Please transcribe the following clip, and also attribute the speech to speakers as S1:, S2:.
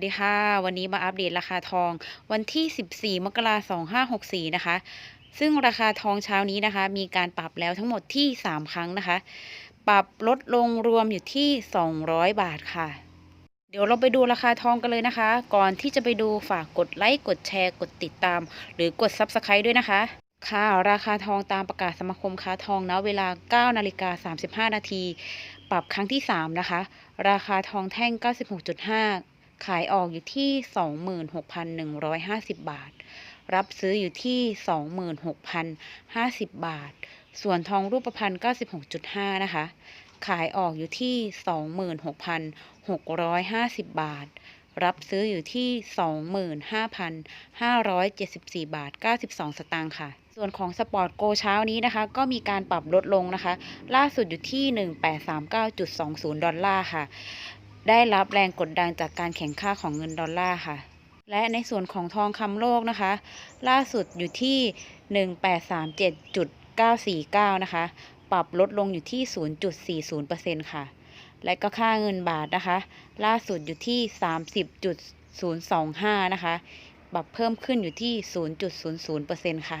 S1: สดีค่ะ วันนี้มาอัปเดตราคาทองวันที่ 14 มกราคม 2564 นะคะ ซึ่งราคาทองเช้านี้นะคะ มีการปรับแล้วทั้งหมดที่ 3 ครั้งนะคะ ปรับลดลงรวมอยู่ที่ 200 บาทค่ะ เดี๋ยวเราไปดูราคาทองกันเลยนะคะ ก่อนที่จะไปดูฝากกดไลค์กดแชร์ กดติดตาม หรือกด Subscribe ด้วยนะคะค่ะ ราคาทองตามประกาศสมาคมค้าทองนะเวลา 9 นาฬิกา 35 นาที ปรับครั้งที่ 3 นะคะ ราคาทองแท่ง 96.5 ขายออกอยู่ที่ 26,150 บาท รับซื้ออยู่ที่ 26,050 บาท ส่วนทองรูปพรรณ96.5 นะคะ ขายออกอยู่ที่ 26,650 บาท รับซื้ออยู่ที่ 25,574 บาท 92 สตางค์ค่ะส่วนของสปอร์ตโกเช้านี้นะคะ ก็มีการปรับลดลงนะคะ ล่าสุดอยู่ที่ 1839.20 ดอลลาร์ค่ะ ได้รับแรงกดดันจากการแข่งค่าของเงินดอลลาร์ค่ะ และในส่วนของทองคำโลกนะคะ ล่าสุดอยู่ที่ 1837.949 นะคะ ปรับลดลงอยู่ที่ 0.40%ค่ะ และก็ค่าเงินบาทนะคะ ล่าสุดอยู่ที่ 30.025 นะคะ ปรับเพิ่มขึ้นอยู่ที่ 0.00%ค่ะ